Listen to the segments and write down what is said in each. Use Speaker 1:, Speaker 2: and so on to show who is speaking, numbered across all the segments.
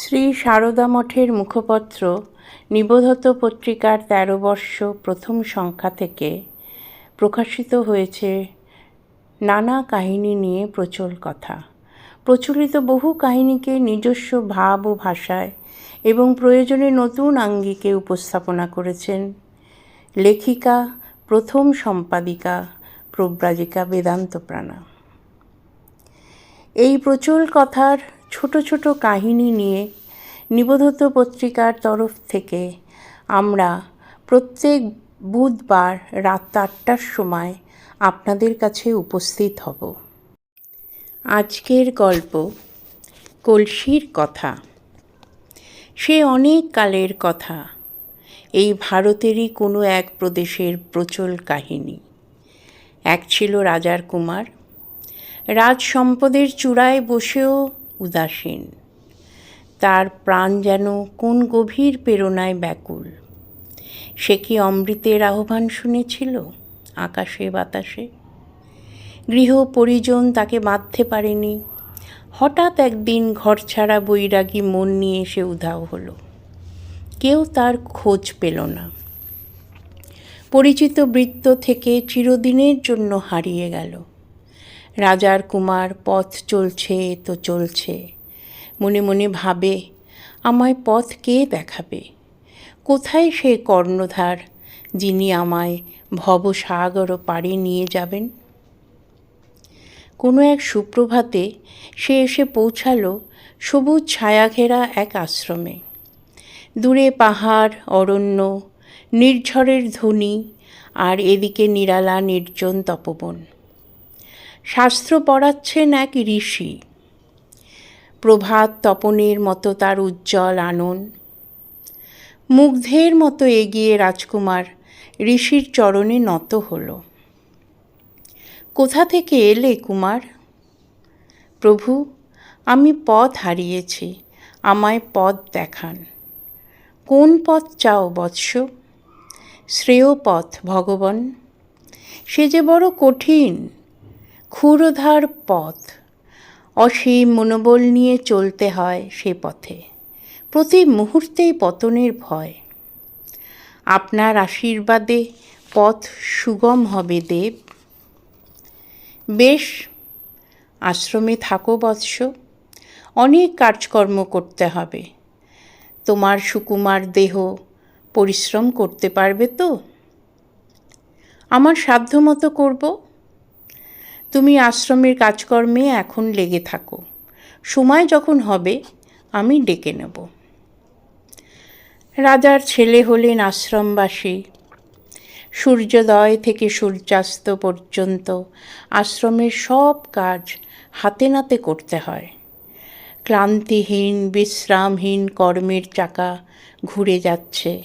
Speaker 1: শ্রী সারদা মঠের মুখপত্র, নিবোধত পত্রিকার তেরো বর্ষ প্রথম সংখ্যা থেকে প্রকাশিত হয়েছে নানা কাহিনী নিয়ে প্রচল কথা। প্রচলিত বহু কাহিনীকে নিজস্ব ভাব ও ভাষায় এবং প্রয়োজনে নতুন আঙ্গিকে উপস্থাপনা করেছেন লেখিকা, প্রথম সম্পাদিকা প্রব্রাজিকা বেদান্ত প্রাণা এই প্রচল কথার ছোট ছোট কাহিনী নিয়ে নিবোধত পত্রিকার তরফ থেকে আমরা প্রত্যেক বুধবার রাত আটটার সময় আপনাদের কাছে উপস্থিত হব। আজকের গল্প কলসির কথা। সে অনেক কালের কথা। এই ভারতেরই কোনো এক প্রদেশের প্রচল কাহিনী। এক ছিল রাজার কুমার। রাজ সম্পদের চূড়ায় বসেও উদাসীন। তার প্রাণ যেন কোন গভীর প্রেরণায় ব্যাকুল। সে কি অমৃতের আহ্বান শুনেছিল আকাশে বাতাসে? গৃহ পরিজন তাকে বাঁধতে পারেনি। হঠাৎ একদিন ঘর ছাড়া বৈরাগী মন নিয়ে এসে উধাও হলো। কেউ তার খোঁজ পেল না। পরিচিত বৃত্ত থেকে চিরদিনের জন্য হারিয়ে গেল। রাজার কুমার, পথ চলছে তো চলছে। মনে মনে ভাবে, আমায় পথ কে দেখাবে? কোথায় সে কর্ণধার, যিনি আমায় ভবসাগর পাড়ে নিয়ে যাবেন? কোনো এক সুপ্রভাতে সে এসে পৌঁছালো সবুজ ছায়াঘেরা এক আশ্রমে। দূরে পাহাড়, অরণ্য, নির্ঝরের ধ্বনি, আর এদিকে নিরালা, নির্জন তপবন। শাস্ত্র পড়াচ্ছেন এক ঋষি। প্রভাত তপনের মতো তার উজ্জ্বল আনন। মুগ্ধের মতো এগিয়ে রাজকুমার ঋষির চরণে নত হল। কোথা থেকে এলে কুমার? প্রভু, আমি পথ হারিয়েছি, আমায় পথ দেখান। কোন পথ চাও বৎস? শ্রেয় পথ, ভগবান। সে যে বড় কঠিন ক্ষুরধার পথ। অসীম মনোবল নিয়ে চলতে হয় সে পথে। প্রতি মুহূর্তেই পতনের ভয়। আপনার আশীর্বাদে পথ সুগম হবে, দেব। বেশ, আশ্রমে থাকো বৎস। অনেক কাজকর্ম করতে হবে। তোমার সুকুমার দেহ পরিশ্রম করতে পারবে তো? আমার সাধ্যমতো করব। তুমি আশ্রমের কাজকর্মে এখন লেগে থাকো। সময় যখন হবে, আমি ডেকে নেব। রাজার ছেলে হলেন আশ্রমবাসী। সূর্যোদয় থেকে সূর্যাস্ত পর্যন্ত আশ্রমের সব কাজ হাতে নাতে করতে হয়। ক্লান্তিহীন, বিশ্রামহীন কর্মের চাকা ঘুরে যাচ্ছে।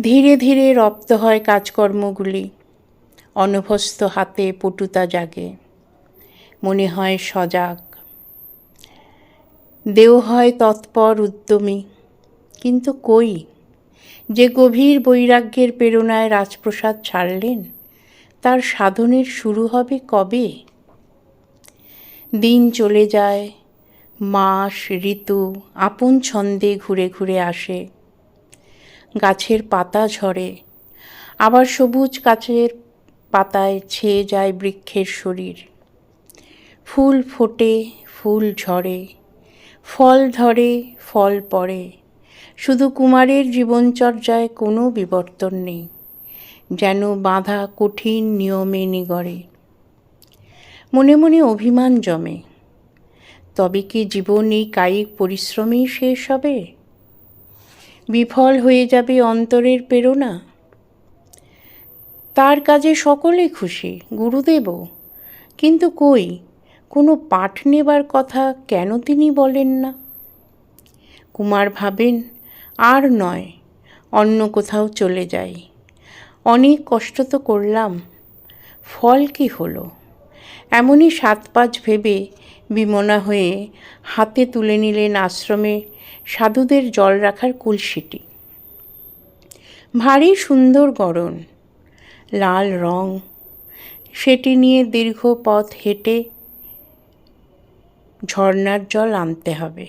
Speaker 1: ধীরে ধীরে রপ্ত হয় কাজকর্মগুলি। অনভ্যস্ত হাতে পটুতা জাগে। মনে হয় সজাগ। দেহ হয় তৎপর উদ্যমী, কিন্তু কই? যে গভীর বৈরাগ্যের প্রেরণায় রাজপ্রসাদ ছাড়লেন, তার সাধনের শুরু হবে কবে? দিন চলে যায়, মাস, ঋতু আপন ছন্দে ঘুরে ঘুরে আসে। গাছের পাতা ঝরে, আবার সবুজ গাছের পাতায় ছেয়ে যায় বৃক্ষের শরীর। ফুল ফোটে, ফুল ঝরে, ফল ধরে, ফল পড়ে। শুধু কুমারের জীবনচর্যায় কোনো বিবর্তন নেই, যেন বাঁধা কঠিন নিয়মে নিগড়ে। মনে মনে অভিমান জমে, তবে কি জীবন এই কায়িক পরিশ্রমেই শেষ হবে? বিফল হয়ে যাবে অন্তরের প্রেরণা? তার কাজে সকলে খুশি, গুরুদেবও। কিন্তু কই, কোনো পাঠ নেবার কথা কেন তিনি বলেন না? কুমার ভাবেন, আর নয়, অন্য কোথাও চলে যাই। অনেক কষ্ট তো করলাম, ফল কি হলো? এমনই সাত পাঁচ ভেবে বিমনা হয়ে হাতে তুলে নিলেন আশ্রমে সাধুদের জল রাখার কুলসিটি ভারী সুন্দর গড়ন লাল রং। সেটি নিয়ে দীর্ঘ পথ হেঁটে ঝর্নার জল আনতে হবে।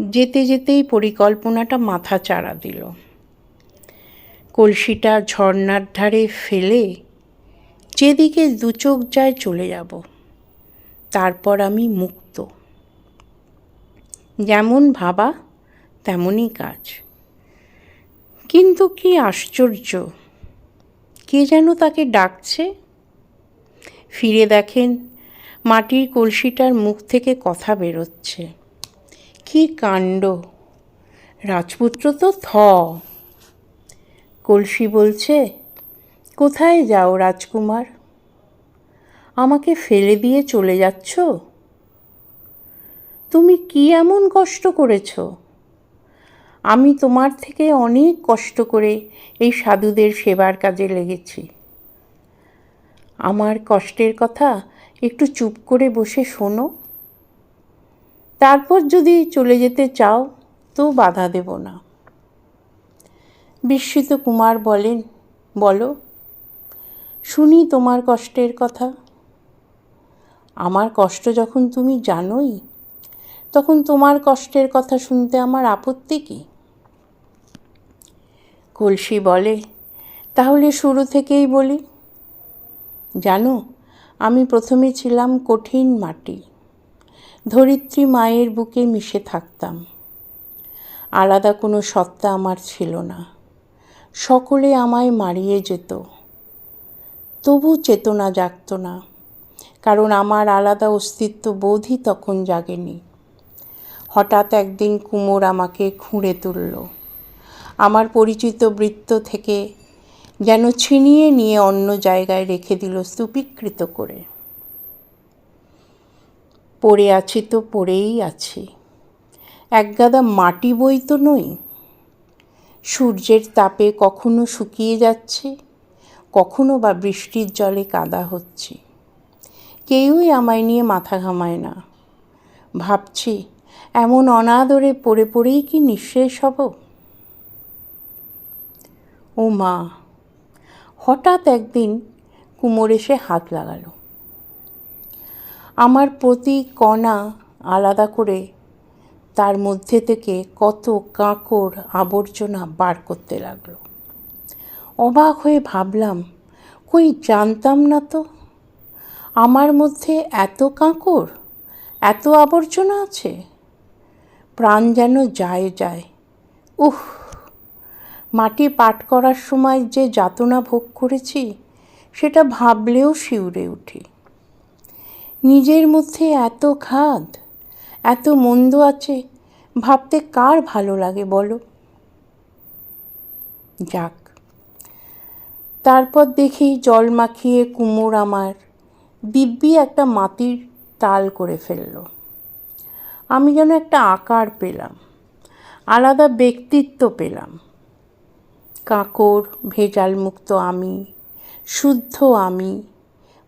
Speaker 1: যেতে যেতেই পরিকল্পনাটা মাথা চাড়া দিল। কলসিটা ঝর্নার ধারে ফেলে যেদিকে দু চোখ যায় চলে যাব। তারপর আমি মুক্ত। যেমন ভাবা, তেমনই কাজ। কিন্তু কি আশ্চর্য! কে যেন তাকে ডাকছে? ফিরে দেখেন, মাটির কলসিটার মুখ থেকে কথা বেরোচ্ছে। কি কাণ্ড? রাজপুত্র তো থ। কলসি বলছে, কোথায় যাও রাজকুমার? আমাকে ফেলে দিয়ে চলে যাচ্ছ? তুমি কি এমন কষ্ট করেছ? আমি তোমার থেকে অনেক কষ্ট করে এই সাধুদের সেবার কাজে লেগেছি। আমার কষ্টের কথা একটু চুপ করে বসে শোনো। তারপর যদি চলে যেতে চাও, তো বাধা দেব না। বিস্মিত কুমার বলেন, বলো, শুনি তোমার কষ্টের কথা। আমার কষ্ট যখন তুমি জানোই, তখন তোমার কষ্টের কথা শুনতে আমার আপত্তি কি? কলসি বলে, তাহলে শুরু থেকেই বলি। জানো, আমি প্রথমে ছিলাম কঠিন মাটি, ধরিত্রী মায়ের বুকে মিশে থাকতাম। আলাদা কোনো সত্তা আমার ছিল না, সকলে আমায় মারিয়ে যেত। তবু চেতনা জাগত না, কারণ আমার আলাদা অস্তিত্ব বোধই তখন জাগেনি। হঠাৎ একদিন কুমোর আমাকে খুঁড়ে তুলল। আমার পরিচিত বৃত্ত থেকে যেন ছিনিয়ে নিয়ে অন্য জায়গায় রেখে দিল স্তূপীকৃত করে। পড়ে আছি তো পড়েই আছি। একগাদা মাটি বই তো নই। সূর্যের তাপে কখনো শুকিয়ে যাচ্ছে, কখনো বা বৃষ্টির জলে কাদা হচ্ছে। কেউই আমায় নিয়ে মাথা ঘামায় না। ভাবছি, এমন অনাদরে পড়ে পড়েই কি নিঃশেষ হব? ও মা। হঠাৎ একদিন কুমোর এসে হাত লাগালো। আমার প্রতি কণা আলাদা করে তার মধ্যে থেকে কত কাঁকড় আবর্জনা বার করতে লাগল। অবাক হয়ে ভাবলাম, কই জানতাম না তো, আমার মধ্যে এত কাঁকড় এত আবর্জনা আছে। প্রাণ যেন যায় যায়, উহ! মাটি পাট করার সময় যে যাতনা ভোগ করেছি, সেটা ভাবলেও শিউরে উঠি। নিজের মধ্যে এত খাদ, এত মন্দ আছে, ভাবতে কার ভালো লাগে বলো? যাক, তারপর দেখি জল মাখিয়ে কুমোর আমার দিব্যি একটা মাটির তাল করে ফেলল। আমি যেন একটা আকার পেলাম, আলাদা ব্যক্তিত্ব পেলাম। কাঁকড় ভেজাল মুক্ত আমি, শুদ্ধ আমি,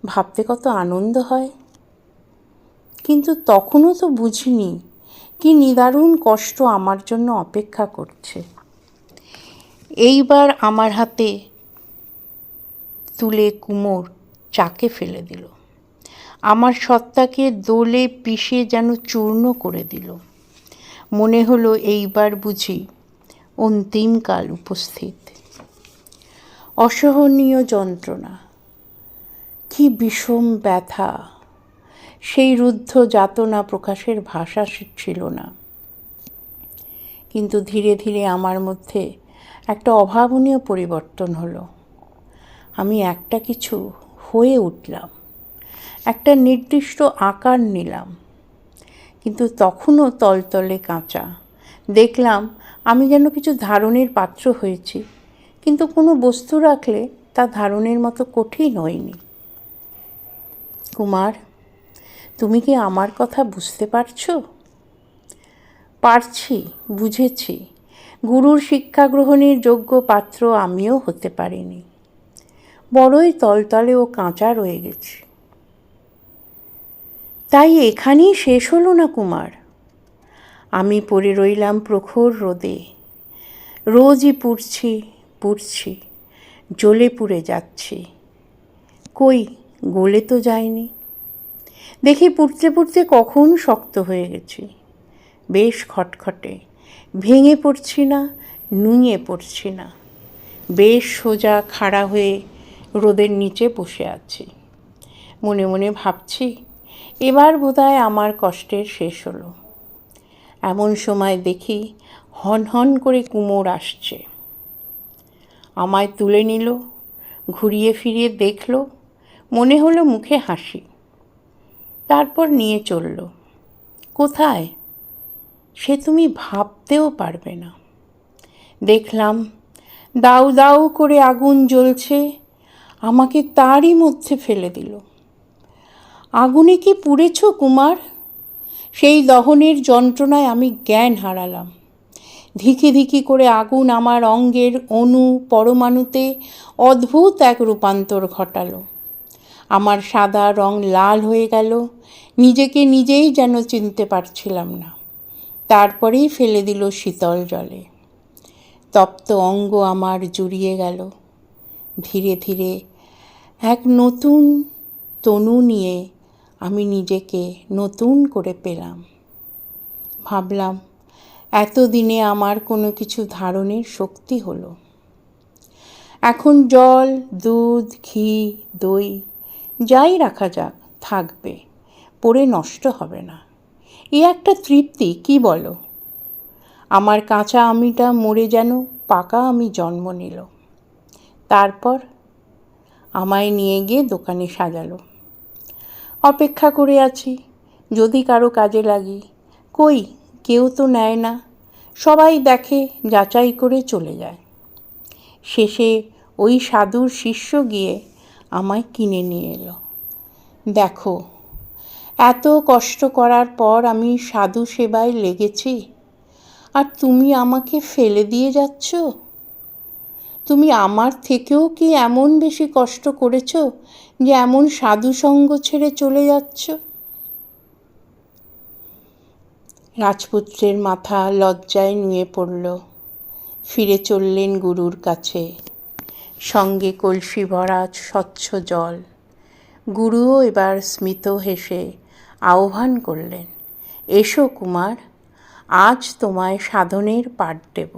Speaker 1: ভাবতে কত আনন্দ হয়। কিন্তু তখনও তো বুঝিনি কি নিদারুণ কষ্ট আমার জন্য অপেক্ষা করছে। এইবার আমার হাতে তুলে কুমোর চাকে ফেলে দিল। আমার সত্তাকে দোলে পিষে যেন চূর্ণ করে দিল। মনে হলো এইবার বুঝি অন্তিমকাল উপস্থিত। অসহনীয় যন্ত্রণা। কি বিষম ব্যথা। সেই রুদ্ধ যাতনা প্রকাশের ভাষা ছিল না। কিন্তু ধীরে ধীরে আমার মধ্যে একটা অভাবনীয় পরিবর্তন হলো। আমি একটা কিছু হয়ে উঠলাম। একটা নির্দিষ্ট আকার নিলাম। কিন্তু তখনও তলতলে কাঁচা। দেখলাম আমি যেন কিছু ধারণের পাত্র হয়েছি, কিন্তু কোনো বস্তু রাখলে তা ধারণের মতো কঠিন হয়নি। কুমার, তুমি কি আমার কথা বুঝতে পারছ? পারছি, বুঝেছি। গুরুর শিক্ষা গ্রহণের যোগ্য পাত্র আমিও হতে পারিনি। বড়ই তলতলে ও কাঁচা রয়ে গেছি। তাই এখানেই শেষ হলো না কুমার? আমি পড়ে রইলাম প্রখর রোদে। রোজই পুড়ছি পুড়ছি, জ্বলে পুড়ে যাচ্ছি। কই, গলে তো যায়নি দেখি পুড়তে পুড়তে কখন শক্ত হয়ে গেছি। বেশ খটখটে, ভেঙে পড়ছি না নুয়ে পড়ছি না। বেশ সোজা খাড়া হয়ে রোদের নিচে বসে আছি। মনে মনে ভাবছি, এবার বোধহয় আমার কষ্টের শেষ হলো। এমন সময় দেখি হন হন করে কুমোর আসছে। আমায় তুলে নিল, ঘুরিয়ে ফিরিয়ে দেখল, মনে হলো মুখে হাসি। তারপর নিয়ে চলল, কোথায়? সে তুমি ভাবতেও পারবে না। দেখলাম, দাউ দাউ করে আগুন জ্বলছে, আমাকে তারই মধ্যে ফেলে দিল। আগুনে কি পুড়েছ কুমার? সেই দহনের যন্ত্রণায় আমি জ্ঞান হারালাম। ধিকি ধিকি করে আগুন আমার অঙ্গের অণু পরমাণুতে অদ্ভুত এক রূপান্তর ঘটালো। আমার সাদা রং লাল হয়ে গেল, নিজেকে নিজেই যেন চিনতে পারছিলাম না। তারপরেই ফেলে দিল শীতল জলে। তপ্ত অঙ্গ আমার জুড়িয়ে গেল। ধীরে ধীরে এক নতুন তনু নিয়ে আমি নিজেকে নতুন করে পেলাম। ভাবলাম, এতদিনে আমার কোনো কিছু ধারণের শক্তি হলো। এখন জল, দুধ, ঘি, দই যাই রাখা যাক, থাকবে পরে নষ্ট হবে না। এ একটা তৃপ্তি, কি বলো? আমার কাঁচা আমিটা মরে যেন পাকা আমি জন্ম নিল। তারপর আমায় নিয়ে গিয়ে দোকানে সাজালো। অপেক্ষা করে আছি। যদি কারও কাজে লাগি, কই কেউ তো নেয় না। সবাই দেখে, যাচাই করে চলে যায়। শেষে ওই সাধুর শিষ্য গিয়ে আমায় কিনে নিয়ে এলো। দেখো, এত কষ্ট করার পর আমি সাধু সেবায় লেগেছি। আর তুমি আমাকে ফেলে দিয়ে যাচ্ছ? তুমি আমার থেকেও কি এমন বেশি কষ্ট করেছ যে এমন সাধু সঙ্গ ছেড়ে চলে যাচ্ছ। রাজপুত্রের মাথা লজ্জায় নুয়ে পড়ল। ফিরে চললেন গুরুর কাছে। সঙ্গে কলসি ভরা স্বচ্ছ জল। গুরুও এবার স্মিত হেসে আহ্বান করলেন, এসো কুমার, আজ তোমায় সাধনের পাঠ দেব।